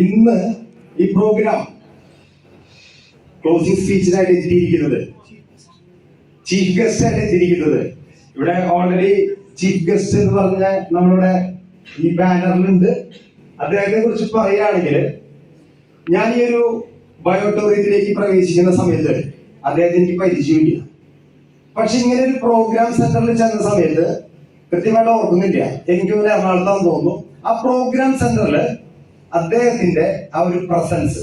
ഇന്ന് ഈ programme closing സ്പീച്ചിനായിട്ട് എത്തിയിരിക്കുന്നത് ചീഫ് ഗസ്റ്റ് ആയിട്ട് എത്തിയിരിക്കുന്നത്. ഇവിടെ ഓൾറെഡി ചീഫ് ഗസ്റ്റ് എന്ന് പറഞ്ഞ നമ്മളുടെ ഈ ബാനറിലുണ്ട് അദ്ദേഹത്തെ കുറിച്ച് പറയുകയാണെങ്കിൽ ഞാൻ ഈ ഒരു ബയോട്ടോറിയത്തിലേക്ക് പ്രവേശിക്കുന്ന സമയത്ത് അദ്ദേഹത്തെ എനിക്ക് പരിചയമില്ല. പക്ഷെ ഇങ്ങനെ ഒരു പ്രോഗ്രാം സെന്ററിൽ ചെന്ന സമയത്ത് കൃത്യമായിട്ട് ഓർക്കുന്നില്ല. എനിക്ക് ഒരു എറണാകുളത്താന്ന് തോന്നുന്നു. ആ പ്രോഗ്രാം സെന്ററിൽ അദ്ദേഹത്തിന്റെ ആ ഒരു പ്രസൻസ്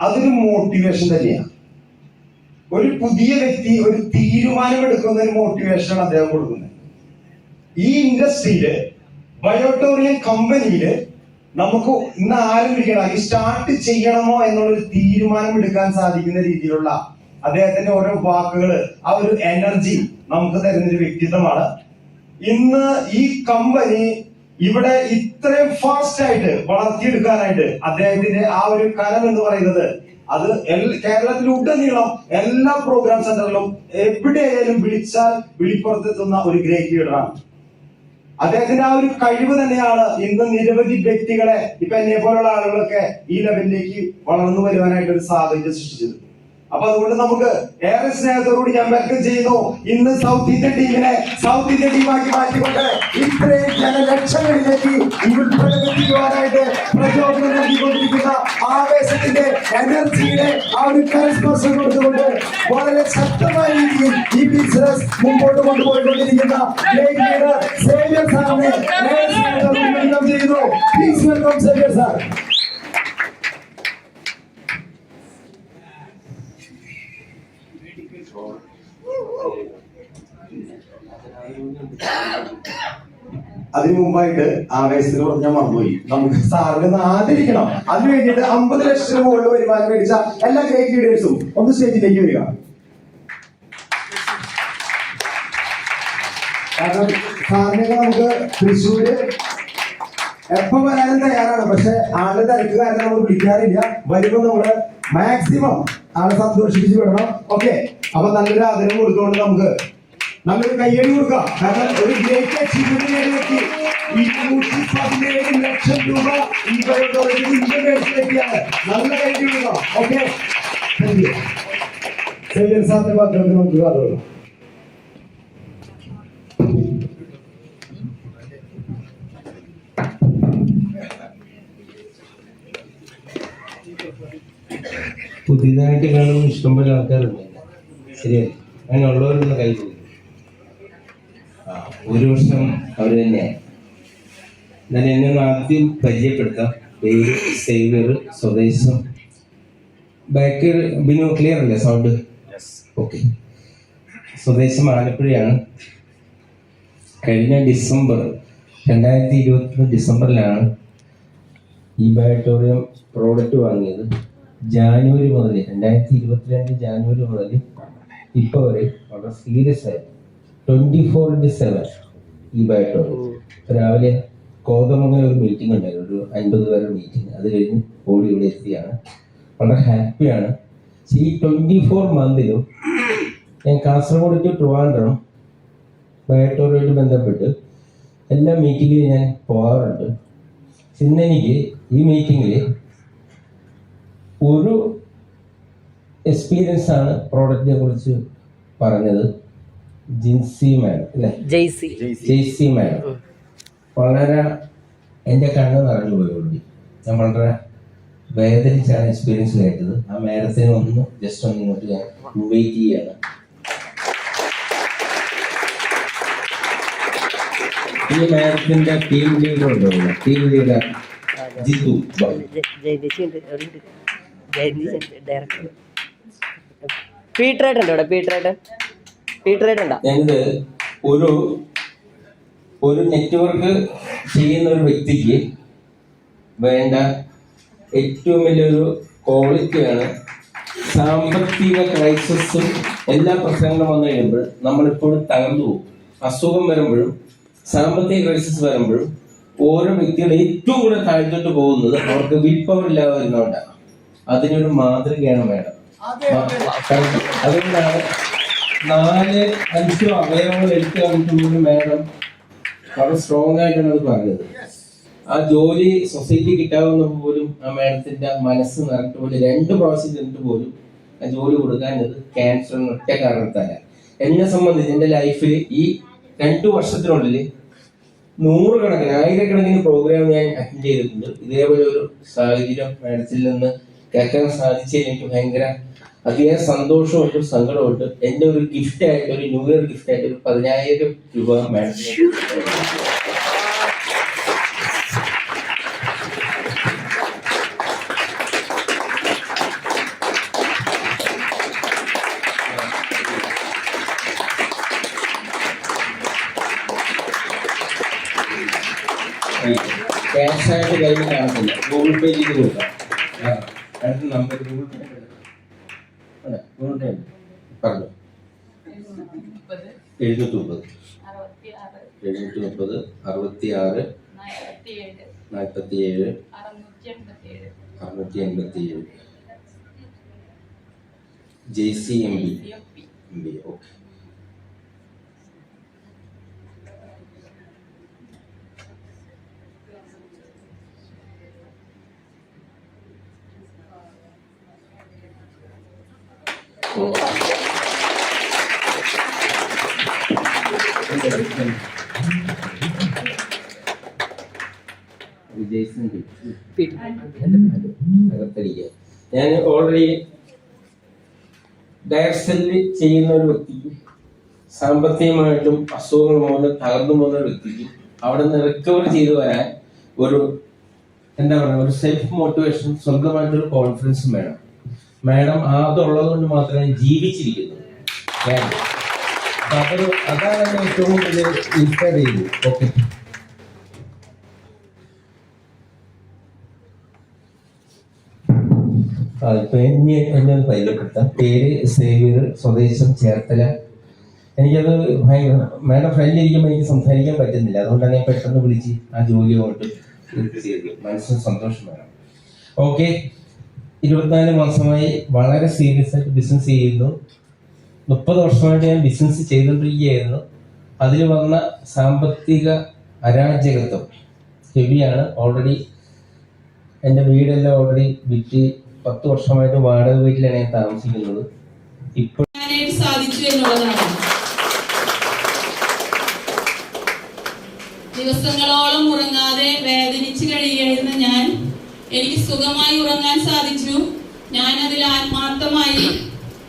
അതൊരു മോട്ടിവേഷൻ തന്നെയാണ്. ഒരു പുതിയ വ്യക്തി ഒരു തീരുമാനമെടുക്കുന്ന ഒരു മോട്ടിവേഷനാണ് അദ്ദേഹം കൊടുക്കുന്നത്. ഈ ഇൻഡസ്ട്രിയിൽ ബയോട്ടോറിയം കമ്പനിയിൽ നമുക്ക് ഇന്ന് ആരംഭിക്കണം ഈ സ്റ്റാർട്ട് ചെയ്യണമോ എന്നുള്ളൊരു തീരുമാനം എടുക്കാൻ സാധിക്കുന്ന രീതിയിലുള്ള അദ്ദേഹത്തിന്റെ ഓരോ വാക്കുകൾ ആ ഒരു എനർജി നമുക്ക് തരുന്നൊരു വ്യക്തിത്വമാണ്. ഇന്ന് ഈ കമ്പനി ഇവിടെ ഇത്രയും ഫാസ്റ്റ് ആയിട്ട് വളർത്തിയെടുക്കാനായിട്ട് അദ്ദേഹത്തിന്റെ ആ ഒരു കലം എന്ന് പറയുന്നത് അത് കേരളത്തിൽ ഉടനീളം എല്ലാ പ്രോഗ്രാം സെന്ററിലും എവിടെയായാലും വിളിച്ചാൽ വിളിപ്പുറത്തെത്തുന്ന ഒരു ഗ്രേറ്റ് ലീഡറാണ് അദ്ദേഹത്തിന്റെ ആ ഒരു കഴിവ് തന്നെയാണ് ഇന്ന് നിരവധി വ്യക്തികളെ ഇപ്പൊ എന്നെ പോലുള്ള ആളുകളൊക്കെ ഈ ലെവലിലേക്ക് വളർന്നു വരുവാനായിട്ട് ഒരു സാഹചര്യം സൃഷ്ടിച്ചത്. അപ്പൊ അതുകൊണ്ട് നമുക്ക് ഏറെ സ്നേഹത്തോടുകൂടി ഞാൻ വെൽക്കം ചെയ്യുന്നു. ഇന്ന് സൗത്ത് ഇന്ത്യൻ ടീമിനെ സൗത്ത് ഇന്ത്യൻ ടീമാക്കി മാറ്റിക്കൊണ്ട് ഇത്രയും ജനലക്ഷങ്ങളിലേക്ക് ഉൾപ്പെടുത്തിക്കുവാനായിട്ട് പ്രചോദനം നൽകിക്കൊണ്ടിരിക്കുന്ന ആവേശത്തിന്റെ എനർജിയുടെ ആ ഒരു കരസ്പർശം കൊടുത്തുകൊണ്ട് വളരെ ശക്തമായ രീതിയിൽ ഈ ബിസിനസ് മുമ്പോട്ട് കൊണ്ടുപോയിക്കൊണ്ടിരിക്കുന്ന സേവ്യർ സാറിനെ ചെയ്യുന്നു. സേവ്യർ സാർ അതിനു മുമ്പായിട്ട് ആവേശത്തിൽ പറഞ്ഞ മറന്നുപോയി. നമുക്ക് സാറിന് ആദരിക്കണം. അതിനു വേണ്ടിയിട്ട് അമ്പത് ലക്ഷത്തിന് മുകളിൽ വരുമാനം മേടിച്ച എല്ലാ ഗ്രേറ്റ് ലീഡേഴ്സും ഒന്ന് സ്റ്റേജിലേക്ക് വരിക. കാരണം സാറിനൊക്കെ നമുക്ക് തൃശ്ശൂര് എപ്പോ വരാനും തയ്യാറാണ്. പക്ഷെ ആൾ തിരക്ക് കാരണം നമ്മൾ വിളിക്കാറില്ല. വരുമ്പോ നമ്മൾ മാക്സിമം ആളെ സന്തോഷിപ്പിച്ച് വിടണം. ഓക്കെ അപ്പൊ നല്ലൊരു ആദരവ് കൊടുത്തുകൊണ്ട് നമുക്ക് നല്ലൊരു കയ്യടി കൊടുക്കുക. കാരണം ഒരു ഗ്രേറ്റ് അച്ചീവ്മെന്റ് നേടിയെത്തി ഇരുന്നൂറ്റി പതിനേഴ് ലക്ഷം രൂപ ഈ ബയോട്ടോറിയത്തിൽ ഇന്ത്യൻ മേടിച്ചിലെത്തിയാണ് നല്ല കയ്യടി കൊടുക്കുക. ഓക്കെ? സേവ്യൻ സാറിന്റെ പത്രത്തിൽ കഥ കൊടുക്കാം പുതിയതായിട്ട് കാണുന്ന ഇഷ്ടംപോലെ ആൾക്കാരുണ്ട്. ശരിയല്ലേ? അങ്ങനെ ഉള്ളവരൊന്ന് ഒരു വർഷം അവർ തന്നെയാണ് ഞാൻ എന്നെ ആദ്യം പരിചയപ്പെടുത്താം. പേര് സേവിയർ സ്വദേശം. ബാക്ക് ബിനു ക്ലിയർ അല്ലേ സൗണ്ട് ഓക്കെ സ്വദേശം ആലപ്പുഴയാണ്. കഴിഞ്ഞ ഡിസംബർ രണ്ടായിരത്തി ഇരുപത്തി ഡിസംബറിലാണ് ഈ ബയോട്ടോറിയം പ്രോഡക്റ്റ് വാങ്ങിയത്. ജാനുവരി മുതൽ രണ്ടായിരത്തി ഇരുപത്തിരണ്ട് ജാനുവരി മുതൽ ഇപ്പോൾ വരെ വളരെ സീരിയസ് ആയിട്ട് ട്വന്റി ഫോർ ഇന്റു സെവൻ ഈ ബയോട്ടോറിയം രാവിലെ കോതമംഗലം ഒരു മീറ്റിംഗ് ഉണ്ടായിരുന്നു. ഒരു അൻപത് പേരുടെ മീറ്റിംഗ് അത് കഴിഞ്ഞ് ഓടി ഇവിടെ എത്തിയാണ്. വളരെ ഹാപ്പിയാണ് ഈ ട്വന്റി ഫോർ മന്തിലും ഞാൻ കാസർഗോഡ് ടു ട്രിവാൻഡ്രം ബയോട്ടോറുമായിട്ട് ബന്ധപ്പെട്ട് എല്ലാ മീറ്റിങ്ങിലും ഞാൻ പോകാറുണ്ട്. ഇന്ന് എനിക്ക് ഈ മീറ്റിങ്ങിൽ ഒരു എക്സ്പീരിയൻസ് ആണ് പ്രോഡക്റ്റിനെ കുറിച്ച് പറഞ്ഞത്. ജിൻസി മാഡം അല്ലേ? ജെയ്സി. മാഡം വളരെ എന്റെ കണ്ണ് നിറഞ്ഞു പോയി ഞാൻ വളരെ വേദനിച്ചാണ് എക്സ്പീരിയൻസ് കേട്ടത്. ആ മാഡത്തിനെ ഒന്ന് ജസ്റ്റ് ഒന്ന് ഇങ്ങോട്ട് ഞാൻ ഇൻവൈറ്റ് ചെയ്യാണ്. ഈ മാഡത്തിന്റെ ടീം ലീഡർ ഉണ്ടോ ടീം ലീഡർ ജിത്തു. ജയദേശി ഉണ്ട്. അവിടെ ഉണ്ട് ഞാനിത് ഒരു ഒരു നെറ്റ്വർക്ക് ചെയ്യുന്ന ഒരു വ്യക്തിക്ക് വേണ്ട ഏറ്റവും വലിയൊരു ക്വാളിറ്റിയാണ് സാമ്പത്തിക ക്രൈസിസും എല്ലാ പ്രശ്നങ്ങളും വന്നു കഴിയുമ്പോൾ നമ്മളിപ്പോഴും തകർന്നു പോകും അസുഖം വരുമ്പോഴും സാമ്പത്തിക ക്രൈസിസ് വരുമ്പോഴും ഓരോ വ്യക്തികളും ഏറ്റവും കൂടുതൽ താഴ്ത്തോട്ട് പോകുന്നത് അവർക്ക് വിൽ പവർ ഇല്ലാതെ വരുന്നതുകൊണ്ടാണ് അതിനൊരു മാതൃകയാണ് വേണം അതുകൊണ്ടാണ് നാല് അഞ്ചോ അവയവങ്ങൾ എടുത്തു കണ്ടിട്ടുണ്ടെങ്കിൽ മാഡം വളരെ സ്ട്രോങ് ആയിട്ടാണ് അത് പറഞ്ഞത്. ആ ജോലി സൊസൈറ്റി കിട്ടാവുന്ന പോലും ആ മാഡത്തിന്റെ മനസ്സ് നിറഞ്ഞിട്ട് പോലും രണ്ട് പ്രാവശ്യം ചെന്നിട്ട് പോലും ആ ജോലി കൊടുക്കാൻ അത് ക്യാൻസർ ഒറ്റ കാരണത്താല എന്നെ സംബന്ധിച്ച് എന്റെ ലൈഫിൽ ഈ രണ്ടു വർഷത്തിനുള്ളിൽ നൂറുകണക്കിന് ആയിരക്കണക്കിന് പ്രോഗ്രാം ഞാൻ അറ്റൻഡ് ചെയ്തിട്ടുണ്ട്. ഇതേപോലെ ഒരു സാഹചര്യം മാഡത്തിൽ നിന്ന് കേൾക്കാൻ സാധിച്ചതിൽ എനിക്ക് ഭയങ്കര അധികം സന്തോഷമുണ്ട് സങ്കടമുണ്ട്. എന്റെ ഒരു ഗിഫ്റ്റ് ആയിട്ട് ഒരു ന്യൂ ഇയർ ഗിഫ്റ്റ് ആയിട്ട് ഒരു പതിനായിരം രൂപ മാഡത്തിന് ക്യാഷ് ആയിട്ട് കയ്യിൽ കാണത്തില്ല. ഗൂഗിൾ പേ ചെയ്ത് കൊടുക്കാം. നമ്പർ ഗൂഗിൾ പേ ഏഴ് J C M B. M B okay. ഞാൻ ഓൾറെഡി ഡയറക്ഷനിൽ ചെയ്യുന്ന ഒരു വ്യക്തിക്കും സാമ്പത്തികമായിട്ടും അസുഖങ്ങൾ മൂലം തകർന്നു പോകുന്ന ഒരു വ്യക്തിക്കും അവിടെ നിന്ന് റിക്കവർ ചെയ്തു വരാൻ ഒരു എന്താ പറയുക ഒരു സെൽഫ് മോട്ടിവേഷൻ സ്വന്തമായിട്ടൊരു കോൺഫിഡൻസും വേണം. മാഡം അതുള്ളത് കൊണ്ട് മാത്രമേ ജീവിച്ചിരിക്കുന്നു. അതാണ് ഏറ്റവും കൂടുതൽ ഓക്കെ പേര് സേവ്യർ സ്വദേശം ചേർത്തല. എനിക്കത് ഭയങ്കര മാഡം ഫ്രണ്ടിൽ ഇരിക്കുമ്പോൾ എനിക്ക് സംസാരിക്കാൻ പറ്റുന്നില്ല. അതുകൊണ്ടാണ് ഞാൻ പെട്ടെന്ന് വിളിച്ച് ആ ജോലി കൊണ്ട് മനസ്സിന് സന്തോഷം വേണം. ഓക്കെ ഇരുപത്തിനാല് മാസമായി വളരെ സീരിയസ് ആയിട്ട് ബിസിനസ് ചെയ്യുന്നു. മുപ്പത് വർഷമായിട്ട് ഞാൻ ബിസിനസ് ചെയ്തുകൊണ്ടിരിക്കുകയായിരുന്നു. അതിൽ വന്ന സാമ്പത്തിക അരാജകത്വം ഹെവിയാണ്. ഓൾറെഡി എന്റെ വീടെല്ലാം ഓൾറെഡി വിറ്റ് പത്ത് വർഷമായിട്ട് വാടക വീട്ടിലാണ് ഞാൻ താമസിക്കുന്നത്. ഇപ്പോൾ ദിവസങ്ങളോളം ഉറങ്ങാതെ വേദനിച്ചു കഴിയുകയായിരുന്നു ഞാൻ എനിക്ക് സുഖമായി ഉറങ്ങാൻ സാധിച്ചു. ഞാൻ അതിൽ ആത്മാർത്ഥമായി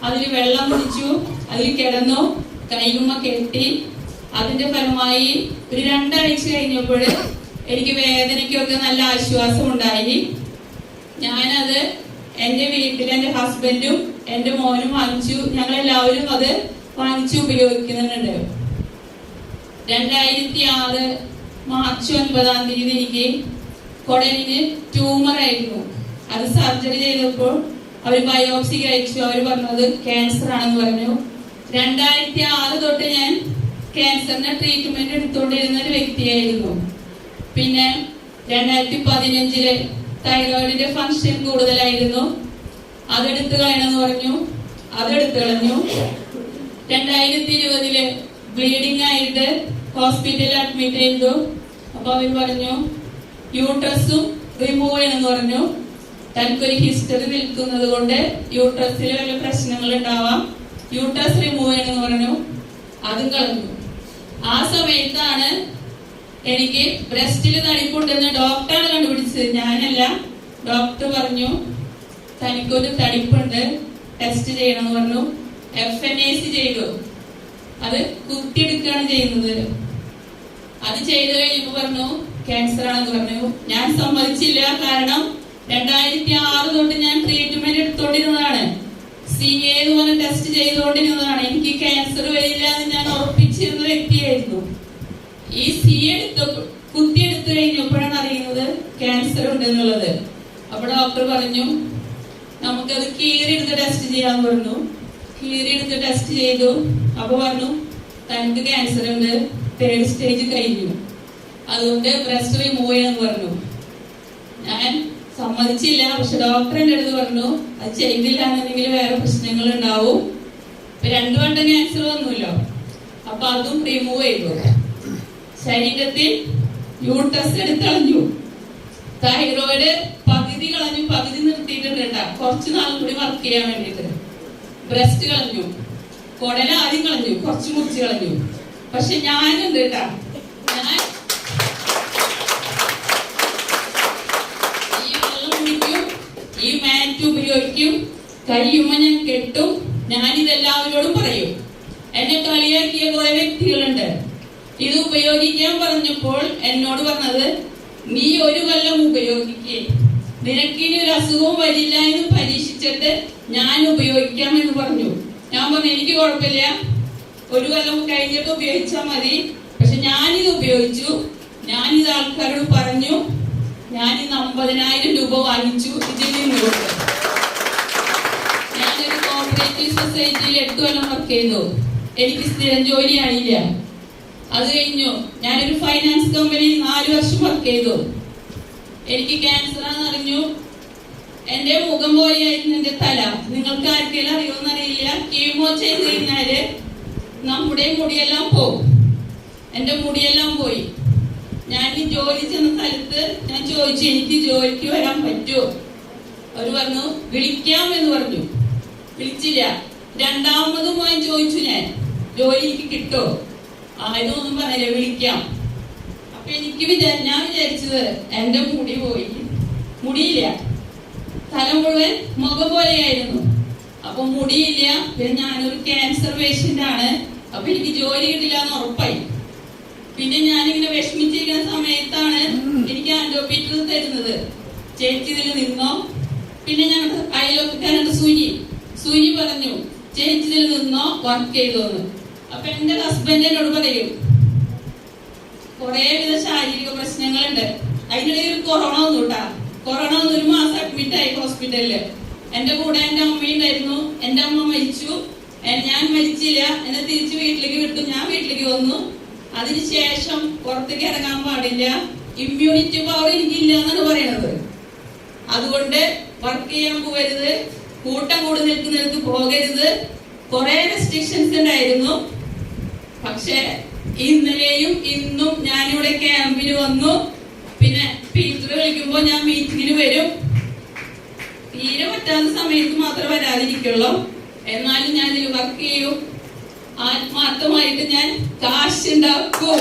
അതിൽ വെള്ളം കുടിച്ചു അതിൽ കിടന്നു കൈകുമ്മ കെട്ടി. അതിന്റെ ഫലമായി ഒരു രണ്ടാഴ്ച കഴിഞ്ഞപ്പോൾ എനിക്ക് വേദനയ്ക്കൊക്കെ നല്ല ആശ്വാസം ഉണ്ടായി. ഞാനത് എന്റെ വീട്ടിൽ എന്റെ ഹസ്ബൻഡും എന്റെ മോനും വാങ്ങിച്ചു. ഞങ്ങൾ എല്ലാവരും അത് വാങ്ങിച്ചു ഉപയോഗിക്കുന്നുണ്ട്. രണ്ടായിരത്തി ആറ് മാർച്ച് ഒൻപതാം തീയതി എനിക്ക് കുടലിന് ട്യൂമർ ആയിരുന്നു. അത് സർജറി ചെയ്തപ്പോൾ അവർ ബയോപ്സി കഴിച്ചു. അവർ പറഞ്ഞത് ക്യാൻസർ ആണെന്ന് പറഞ്ഞു. രണ്ടായിരത്തി ആറ് തൊട്ട് ഞാൻ ക്യാൻസറിന്റെ ട്രീറ്റ്മെന്റ് എടുത്തുകൊണ്ടിരുന്ന ഒരു വ്യക്തിയായിരുന്നു. പിന്നെ രണ്ടായിരത്തി പതിനഞ്ചിൽ തൈറോയിഡിന്റെ ഫങ്ഷൻ കൂടുതലായിരുന്നു. അതെടുത്തു കളയണമെന്ന് പറഞ്ഞു. അതെടുത്തു കളഞ്ഞു. രണ്ടായിരത്തി ഇരുപതിൽ ബ്ലീഡിങ് ആയിട്ട് ഹോസ്പിറ്റലിൽ അഡ്മിറ്റ് ചെയ്തു. അപ്പൊ അവർ പറഞ്ഞു യൂട്രസും റിമൂവ് ചെയ്യണമെന്ന് പറഞ്ഞു. തനിക്കൊരു ഹിസ്റ്ററി നിൽക്കുന്നത് കൊണ്ട് യൂട്രസിൽ വല്ല പ്രശ്നങ്ങൾ ഉണ്ടാവാം. യൂട്രസ് റിമൂവ് ചെയ്യണമെന്ന് പറഞ്ഞു. അതും കളഞ്ഞു. ആ സമയത്താണ് എനിക്ക് ബ്രസ്റ്റിൽ തടിപ്പുണ്ടെന്ന് ഡോക്ടറാണ് കണ്ടുപിടിച്ചത്. ഞാനല്ല. ഡോക്ടർ പറഞ്ഞു തനിക്കൊരു തടിപ്പുണ്ട്. ടെസ്റ്റ് ചെയ്യണമെന്ന് പറഞ്ഞു. എഫ് എൻ എ സി ചെയ്തു. അത് കുത്തിയെടുക്കുകയാണ് ചെയ്യുന്നത്. അത് ചെയ്തു കഴിഞ്ഞപ്പോ പറഞ്ഞു ക്യാൻസർ ആണെന്ന് പറഞ്ഞു. ഞാൻ സമ്മതിച്ചില്ല. കാരണം രണ്ടായിരത്തി ആറ് തൊട്ട് ഞാൻ ട്രീറ്റ്മെന്റ് എടുത്തോണ്ടിരുന്നതാണ്. സി എന്ന് പറഞ്ഞ ടെസ്റ്റ് ചെയ്തുകൊണ്ടിരുന്നതാണ് എനിക്ക് ക്യാൻസർ വരില്ല എന്ന് ഞാൻ ഉറപ്പിച്ചിരുന്ന വ്യക്തിയായിരുന്നു. ഈ സി എടുത്ത കുത്തിയെടുത്തു കഴിഞ്ഞപ്പോഴാണ് അറിയുന്നത് ക്യാൻസർ ഉണ്ടെന്നുള്ളത്. അപ്പൊ ഡോക്ടർ പറഞ്ഞു നമുക്കത് കീറിയെടുത്ത് ടെസ്റ്റ് ചെയ്യാന്ന് പറഞ്ഞു. കീറിയെടുത്ത് ടെസ്റ്റ് ചെയ്തു. അപ്പൊ പറഞ്ഞു തനിക്ക് ക്യാൻസർ ഉണ്ട്. തേർഡ് സ്റ്റേജ് കഴിഞ്ഞു. അതുകൊണ്ട് ബ്രസ്റ്റ് റിമൂവ് ചെയ്യാന്ന് പറഞ്ഞു. ഞാൻ സമ്മതിച്ചില്ല പക്ഷെ ഡോക്ടർ എന്റെ അടുത്ത് പറഞ്ഞു അത് ചെയ്തില്ല എന്നുണ്ടെങ്കിൽ വേറെ പ്രശ്നങ്ങൾ ഉണ്ടാവും. ഇപ്പൊ രണ്ടു വട്ടം ക്യാൻസർ വന്നുല്ലോ. അപ്പൊ അതും റിമൂവ് ചെയ്തു. ശരീരത്തിൽ യൂട്രസ് എടുത്തളഞ്ഞു. തൈറോയിഡ് പകുതി കളഞ്ഞു പകുതി നിർത്തിയിട്ടുണ്ട് കേട്ടാ. കുറച്ച് നാളും കൂടി വർക്ക് ചെയ്യാൻ വേണ്ടിയിട്ട്. ബ്രസ്റ്റ് കളഞ്ഞു. കൊടല ആദ്യം കളഞ്ഞു കുറച്ച് മുറിച്ച് കളഞ്ഞു. പക്ഷെ ഞാനുണ്ട് കേട്ടാ ഞാൻ ഈ വെള്ളം കുടിക്കും ഈ ഉപയോഗിക്കും കഴിയുമ്പോ ഞാൻ കെട്ടും ഞാനിതെല്ലാവരോടും പറയും. എന്നെ കളിയാക്കിയ കുറെ വ്യക്തികളുണ്ട്. ഇത് ഉപയോഗിക്കാൻ പറഞ്ഞപ്പോൾ എന്നോട് പറഞ്ഞത് നീ ഒരു കൊല്ലം ഉപയോഗിക്കേ. നിനക്കിനി ഒരു അസുഖവും വരില്ല എന്ന് പരീക്ഷിച്ചിട്ട് ഞാൻ ഉപയോഗിക്കാം എന്ന് പറഞ്ഞു. ഞാൻ പറഞ്ഞു എനിക്ക് കുഴപ്പമില്ല. ഒരു കൊല്ലം കഴിഞ്ഞിട്ട് ഉപയോഗിച്ചാൽ മതി. പക്ഷെ ഞാനിത് ഉപയോഗിച്ചു. ഞാനിത് ആൾക്കാരോട് പറഞ്ഞു. ഞാനിന്ന് അമ്പതിനായിരം രൂപ വാങ്ങിച്ചു ഇതിൽ നിന്ന് കോപ്പറേറ്റീവ് സൊസൈറ്റിയിൽ എട്ട് കൊല്ലം വർക്ക് ചെയ്തു. എനിക്ക് സ്ഥിരം ജോലി ആയില്ല. അത് കഴിഞ്ഞു. ഞാനൊരു ഫൈനാൻസ് കമ്പനിയിൽ നാല് വർഷം വർക്ക് ചെയ്തു. എനിക്ക് ക്യാൻസർ ആണെന്ന് അറിഞ്ഞു. എന്റെ മുഖം പോലെയായിരുന്നു എന്റെ തല. നിങ്ങൾക്ക് ആർക്കെല്ലാം അറിയുമെന്നറിയില്ല. കീമോ ചെയ്ത് കഴിഞ്ഞാൽ നമ്മുടെ മുടിയെല്ലാം പോകും എന്റെ മുടിയെല്ലാം പോയി. ഞാൻ ഈ ജോലി ചെന്ന സ്ഥലത്ത് ഞാൻ ചോദിച്ചു എനിക്ക് ജോലിക്ക് വരാൻ പറ്റുമോ അവർ പറഞ്ഞു വിളിക്കാം എന്ന് പറഞ്ഞു. വിളിച്ചില്ല. രണ്ടാമതും ഞാൻ ചോദിച്ചു ഞാൻ ജോലി എനിക്ക് കിട്ടോ? ആയതൊന്നും പറയില്ല വിളിക്കാം. അപ്പൊ എനിക്ക് വിചാ- ഞാൻ വിചാരിച്ചത് എന്റെ മുടി പോയി. മുടിയില്ല. തല മുഴുവൻ മുഖം പോലെയായിരുന്നു. അപ്പൊ മുടിയില്ല. പിന്നെ ഞാനൊരു ക്യാൻസർ പേഷ്യന്റ് ആണ്. അപ്പൊ എനിക്ക് ജോലി കിട്ടില്ല എന്ന് ഉറപ്പായി. പിന്നെ ഞാനിങ്ങനെ വിഷമിച്ചിരിക്കുന്ന സമയത്താണ് എനിക്ക് ആൻഡോപീറ്റർ തരുന്നത്. ചേച്ചി ഇതിൽ നിന്നോ? പിന്നെ ഞാൻ അയലോക്കാരുടെ സൂചി സൂചി പറഞ്ഞു ചേച്ചിയിൽ നിന്നോ വർക്ക് ചെയ്തോന്ന്. അപ്പൊ എന്റെ ഹസ്ബൻഡ് എന്നോട് പറയും കുറെ വിധ ശാരീരിക പ്രശ്നങ്ങളുണ്ട്. അതിനിടയിൽ കൊറോണ വന്നു കേട്ടാ കൊറോണ വന്ന് ഒരു മാസം അഡ്മിറ്റ് ആയി ഹോസ്പിറ്റലിൽ എന്റെ കൂടെ എന്റെ അമ്മയുണ്ടായിരുന്നു എന്റെ അമ്മ മരിച്ചു. ഞാൻ മരിച്ചില്ല. എന്നെ തിരിച്ച് വീട്ടിലേക്ക് വിട്ടു. ഞാൻ വീട്ടിലേക്ക് വന്നു. അതിനുശേഷം പുറത്തേക്ക് ഇറങ്ങാൻ പാടില്ല. ഇമ്മ്യൂണിറ്റി പവർ എനിക്കില്ല എന്നാണ് പറയുന്നത് അതുകൊണ്ട് വർക്ക് ചെയ്യാൻ പോകരുത്. കൂട്ടം കൂടി നിൽക്കുന്നിടത്ത് പോകരുത്. കുറെ റെസ്ട്രിക്ഷൻസ് ഉണ്ടായിരുന്നു. പക്ഷെ ഇന്നലെയും ഇന്നും ഞാനിവിടെ ക്യാമ്പിന് വന്നു. പിന്നെ പീറ്റർ വിളിക്കുമ്പോ ഞാൻ മീറ്റിങ്ങിന് വരും. തീരെ പറ്റാത്ത സമയത്ത് മാത്രം വരാതിരിക്കുള്ളൂ. എന്നാലും ഞാൻ ഇതിൽ വർക്ക് ചെയ്യും. ആത്മാർത്ഥമായിട്ട് ഞാൻ കാശ് ഉണ്ടാക്കും.